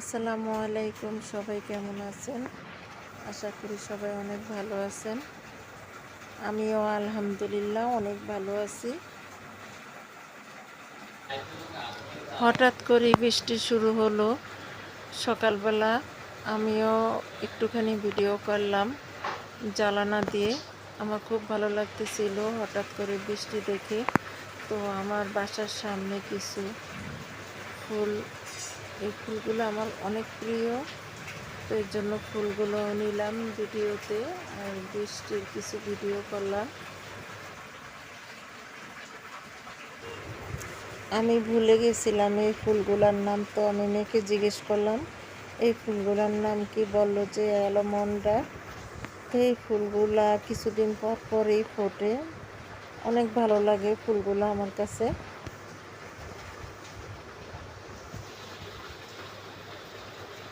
আসসালামু আলাইকুম, সবাই কেমন আছেন? আশা করি সবাই অনেক ভালো আছেন। আমিও আলহামদুলিল্লাহ অনেক ভালো আছি। হঠাৎ করে বৃষ্টি শুরু হলো। সকালবেলা আমিও একটুখানি ভিডিও করলাম জ্বালানা দিয়ে। আমার খুব ভালো লাগতেছিল হঠাৎ করে বৃষ্টি দেখে। তো আমার বাসার সামনে কিছু ফুল এই ফুলগুলো আমার অনেক প্রিয়। তো এর জন্য ফুলগুলো নিলাম ভিডিওতে আর বৃষ্টির কিছু ভিডিও করলাম। আমি ভুলে গেছিলাম এই ফুলগুলার নাম, তো আমি মেয়েকে জিজ্ঞেস করলাম, এই ফুলগুলার নাম কি বলল যে অ্যালোমন্ডা তো এই ফুলগুলা কিছুদিন পর পরেই ফোটে। অনেক ভালো লাগে ফুলগুলো আমার কাছে।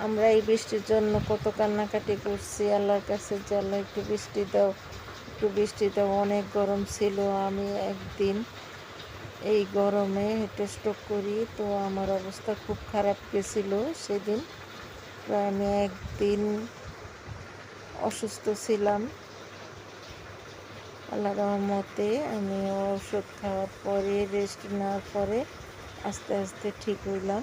আমরা এই বৃষ্টির জন্য কত কান্নাকাটি করছি, আল্লাহর কাছে যে আল্লাহ একটু বৃষ্টি দাও, একটু বৃষ্টি দাও, অনেক গরম ছিল। আমি একদিন এই গরমে হেঁটে স্ট্রোক করি, তো আমার অবস্থা খুব খারাপ গেছিল সেদিন। প্রায় আমি একদিন অসুস্থ ছিলাম। আল্লাহ রহমতে আমি ওষুধ খাওয়ার পরে রেস্ট নেওয়ার পরে আস্তে আস্তে ঠিক হইলাম।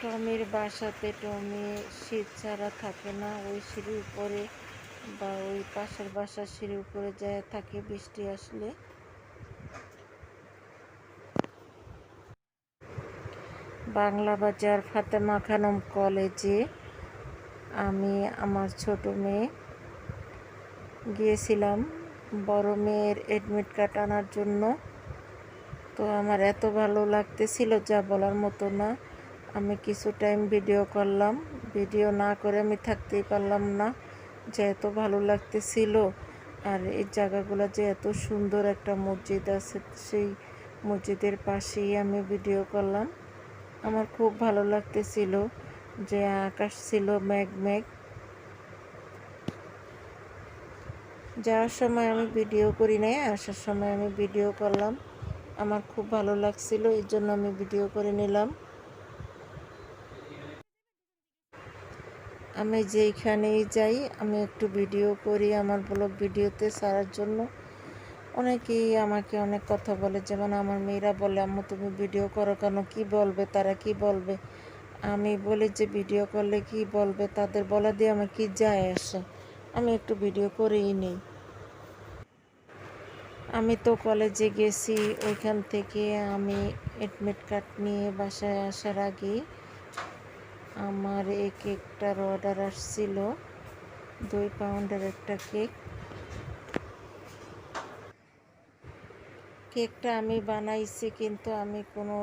টমির বাসাতে টমি শীত ছাড়া থাকে না, ওই সিঁড়ির উপরে বা ওই পাশের বাসার সিঁড়ির উপরে যায়, থাকে বৃষ্টি আসলে। বাংলা বাজার ফাতেমা খানম কলেজে আমি আমার ছোট মেয়ে গিয়েছিলাম। বড় মেয়ের অ্যাডমিট কার্ড আনার জন্য। তো আমার এত ভালো লাগতেছিল যা বলার মতো না। আমি কিছু টাইম ভিডিও করলাম। ভিডিও না করে আমি থাকতেই পারলাম না। যে এত ভালো লাগতেছিল। আর এই জায়গাগুলো যে এত সুন্দর একটা মসজিদ আছে, সেই মসজিদের পাশেই আমি ভিডিও করলাম। আমার খুব ভালো লাগতেছিল যে আকাশ ছিল মেঘ মেঘ। যাওয়ার সময় আমি ভিডিও করি নাই, আসার সময় আমি ভিডিও করলাম। আমার খুব ভালো লাগছিল, এই জন্য আমি ভিডিও করে নিলাম। আমি যেইখানেই যাই, আমি একটু ভিডিও করি আমার ব্লগ ভিডিওতে সারার জন্য। অনেকেই আমাকে অনেক কথা বলে, যেমন আমার মেয়েরা বলে, আম্মু, তুমি ভিডিও করো কেন? কি বলবে? তারা কি বলবে? আমি বলি যে, ভিডিও করলে কি বলবে? তাদের বলা দিয়ে আমার কি যায় আসে? আমি একটু ভিডিও করেই নেই। আমি তো কলেজে গেছি, ওইখান থেকে আমি এডমিট কার্ড নিয়ে বাসায় আসার আগে আমার এই কেকটার অর্ডার আসছিল। দুই পাউন্ডের একটা কেক কেকটা আমি বানাইছি কিন্তু আমি কোনো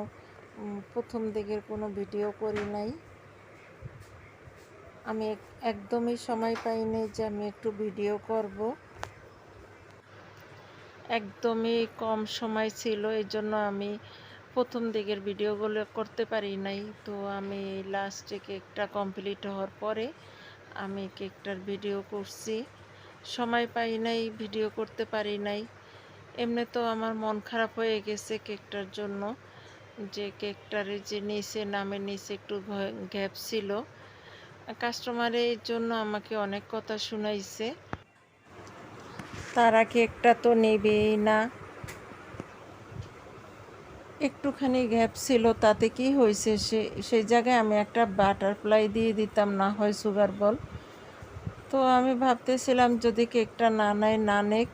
প্রথম দিকের কোনো ভিডিও করি নাই। আমি একদমই সময় পাইনি যে আমি একটু ভিডিও করব। একদমই কম সময় ছিল এই জন্য আমি প্রথম দিকের ভিডিওগুলো করতে পারি নাই। তো আমি লাস্টে কেকটা কমপ্লিট হওয়ার পরে আমি কেকটার ভিডিও করছি। সময় পাই নাই ভিডিও করতে পারি নাই। এমনি তো আমার মন খারাপ হয়ে গেছে কেকটার জন্য। যে কেকটারে যে নিচে, নামের নিচে একটু গ্যাপ ছিল। কাস্টমারের জন্য আমাকে অনেক কথা শুনাইছে। তারা কেকটা তো নেবেই না। একটুখানি গ্যাপ ছিল, তাতে কি হয়েছে? সে, সেই জায়গায় আমি একটা বাটারফ্লাই দিয়ে দিতাম, না হয় সুগার বল তো আমি ভাবতেছিলাম, যদি কেকটা না নেয়, না নেক।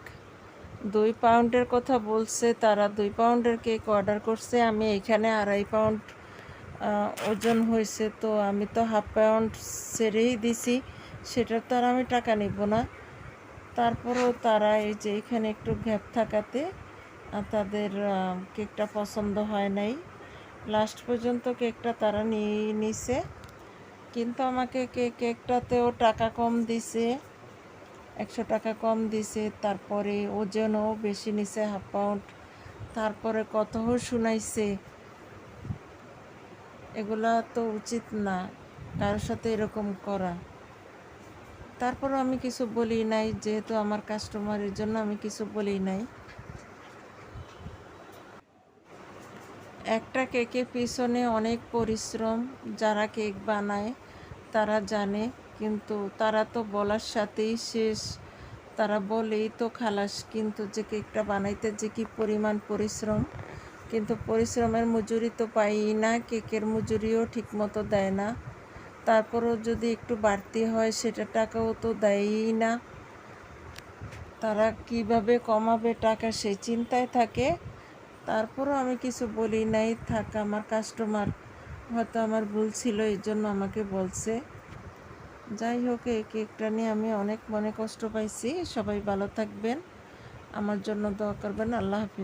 দুই পাউন্ডের কথা বলছে, তারা দুই পাউন্ডের কেক অর্ডার করছে, আমি এখানে আড়াই পাউন্ড ওজন হয়েছে। তো আমি তো হাফ পাউন্ড সেরেই দিছি, সেটার তো আর আমি টাকা নিব না। তারপরেও তারা এই যে এখানে একটু গ্যাপ থাকাতে তাদের কেকটা পছন্দ হয় নাই। লাস্ট পর্যন্ত কেকটা তারা নিয়ে নিছে। কিন্তু আমাকে কেকটাতেও টাকা কম দিছে, একশো টাকা কম দিছে। তারপরে ওজনও বেশি নিছে, হাফ পাউন্ড। তারপরে কথাও শুনাইছে, এগুলা তো উচিত না কারোর সাথে এরকম করা। তারপরও আমি কিছু বলি নাই, যেহেতু আমার কাস্টমারের জন্য আমি কিছু বলি নাই। একটা কেকের পিছনে অনেক পরিশ্রম যারা কেক বানায়, তারা জানে। কিন্তু তারা তো বলার সাথেই শেষ। তারা বলেই তো খালাস, কিন্তু যে কেকটা বানাইতে যে কি পরিমাণ পরিশ্রম। কিন্তু পরিশ্রমের মজুরি তো পাই না, কেকের মজুরিও ঠিকমতো দেয় না। তারপরও যদি একটু বাড়তি হয়, সেটা টাকাও তো দেয়ই না। তারা কীভাবে কমাবে টাকা সেই চিন্তায় থাকে। তারপরও আমি কিছু বলি নাই, থাক আমার কাস্টমার হয়তো আমার ভুল ছিল এই জন্য আমাকে বলছে। যাই হোক, এই কেকটা নিয়ে আমি অনেক মনে কষ্ট পাইছি। সবাই ভালো থাকবেন। আমার জন্য দোয়া করবেন। আল্লাহ হাফিজ।